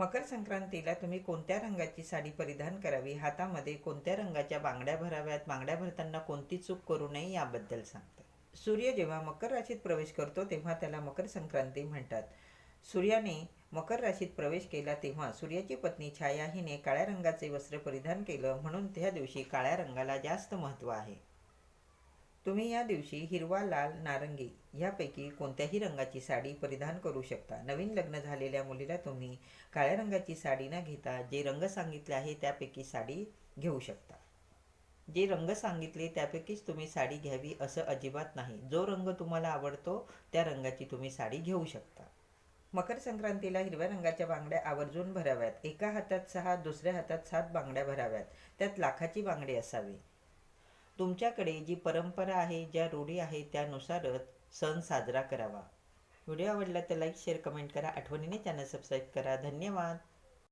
मकर संक्रांतीला तुम्ही कोणत्या रंगाची साडी परिधान करावी? हातामध्ये कोणत्या रंगाच्या बांगड्या भराव्यात? बांगड्या भरताना कोणती चूक करू नये याबद्दल सांगतात. सूर्य जेव्हा मकर राशीत प्रवेश करतो तेव्हा त्याला मकर संक्रांती म्हणतात. सूर्याने मकर राशीत प्रवेश केला तेव्हा सूर्याची पत्नी छाया हिने काळ्या रंगाचे वस्त्र परिधान केलं म्हणून त्या दिवशी काळ्या रंगाला जास्त महत्त्व आहे. तुम्ही या दिवशी हिरवा लाल नारंगी यापैकी कोणत्याही रंगाची साडी परिधान करू शकता. नवीन लग्न झालेल्या मुलीला तुम्ही काळ्या रंगाची साडी न घेता जे रंग सांगितले आहे त्यापैकी साडी घेऊ शकता. जे रंग सांगितले त्यापैकीच तुम्ही साडी घ्यावी असं अजिबात नाही. जो रंग तुम्हाला आवडतो त्या रंगाची तुम्ही साडी घेऊ शकता. मकर संक्रांतीला हिरव्या रंगाच्या बांगड्या आवर्जून भराव्यात. एका हातात सहा दुसऱ्या हातात सात बांगड्या भराव्यात. त्यात लाखाची बांगडी असावी. तुमच्याकडे जी परंपरा आहे ज्या रूढी आहे त्यानुसारच सण साजरा करावा. व्हिडिओ आवडला तर लाईक शेअर कमेंट करा. आठवणीने चॅनल सबस्क्राईब करा. धन्यवाद.